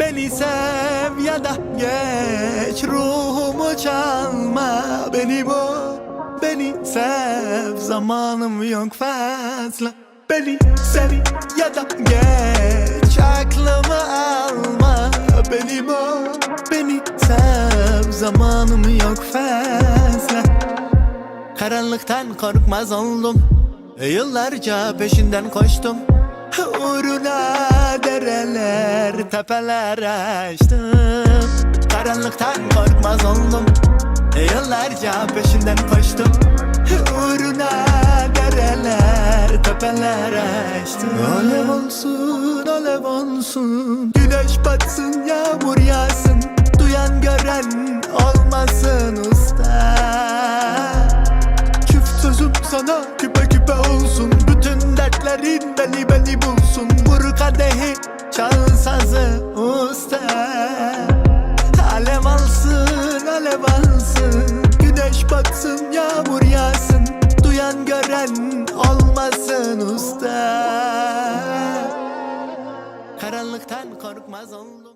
Beni sev ya da geç Ruhumu çalma. Beni bu Beni sev Zamanım yok fazla. Beni sev ya da geç Aklımı alma. Beni bu Beni sev Zamanım yok fazla. Karanlıktan korkmaz oldum. Yıllarca peşinden koştum. Uğruna dereler, tepeler açtım. Karanlıktan korkmaz oldum. Yıllarca peşinden koştum. Uğruna dereler, tepeler açtım. Alev olsun, alev olsun. Güneş batsın, yağmur yağsın. Duyan gören olmasın usta. Çift sözüm sana küpe küpe olsun. Bütün dertlerin beni batsın yağmur yağsın. Duyan gören olmasın usta. Karanlıktan korkmaz oldum